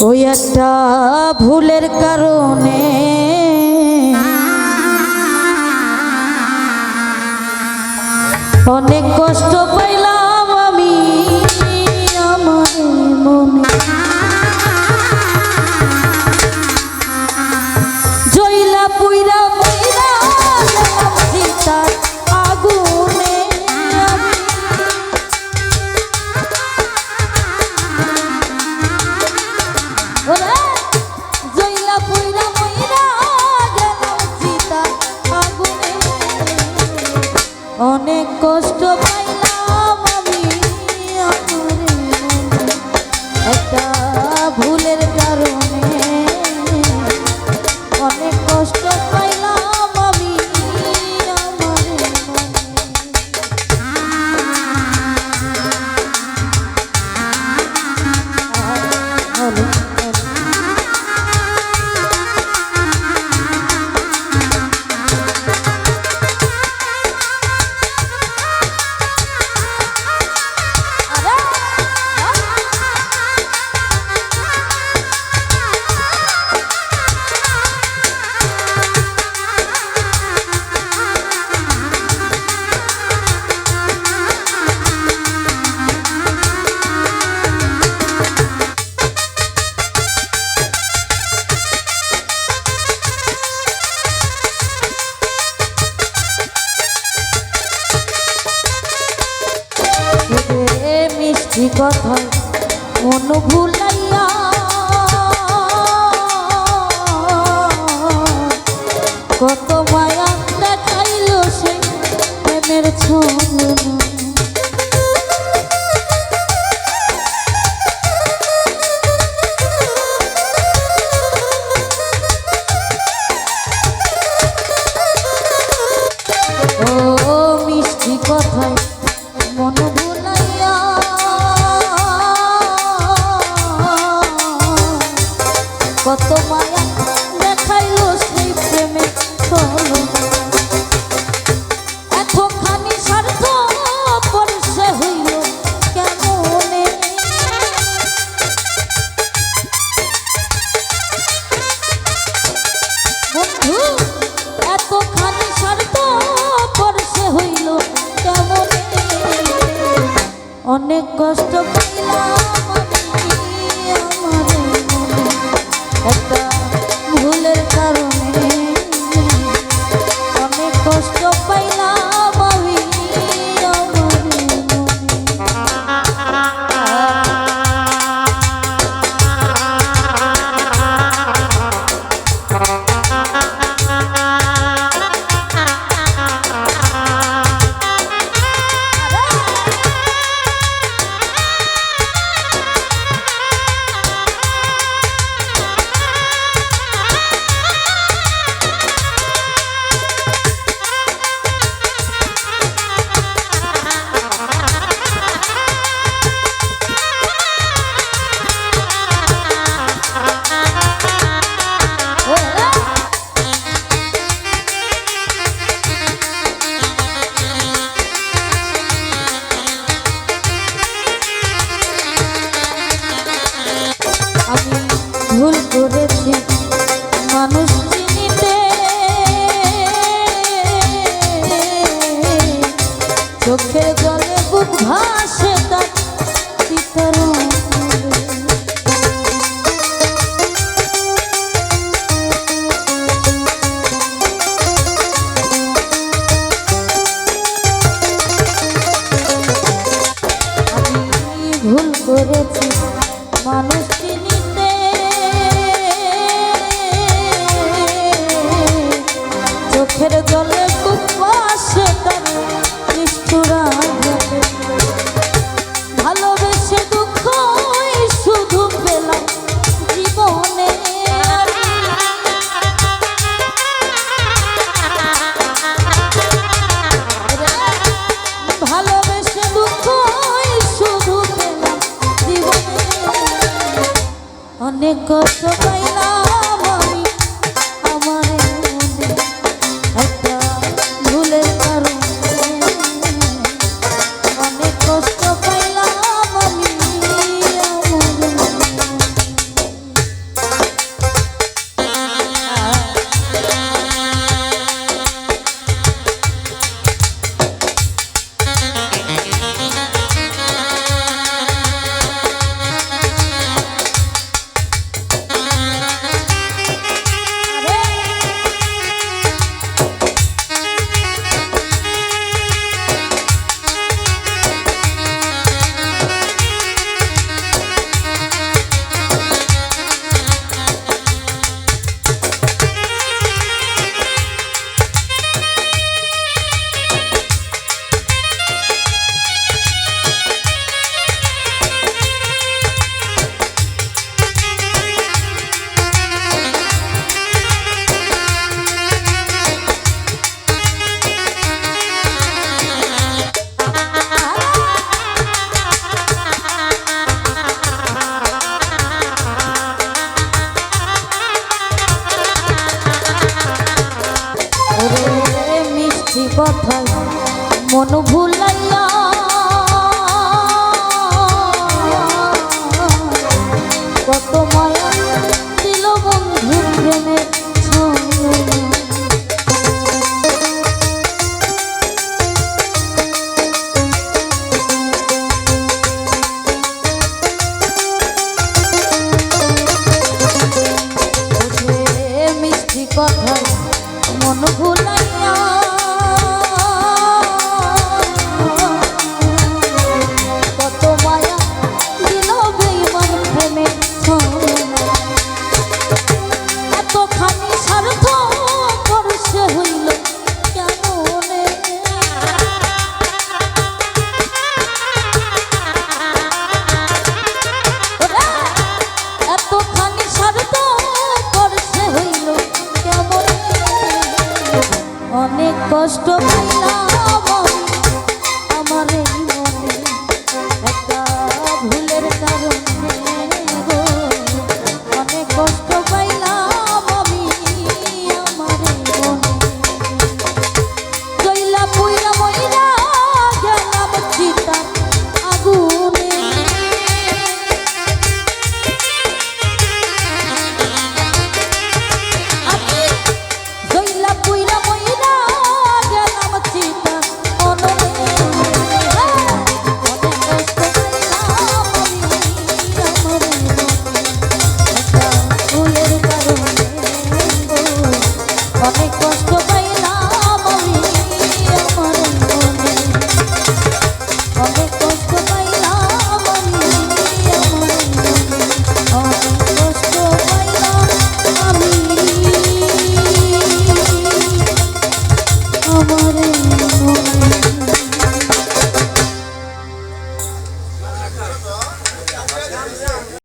ওই একটা ভুলের কারণে। অনেক কষ্ট মন ভুলাইয়া। কত মায়া দেখাইল সে প্রেমের ছন্দ। কত মায়া দেখাইল সেই প্রেমে চলো এতখানি স্বার্থ পরিচয় হইল কেমনে? বন্ধু, এতখানি স্বার্থ পরিচয় হইল কেমনে? অনেক কষ্ট পাইলাম।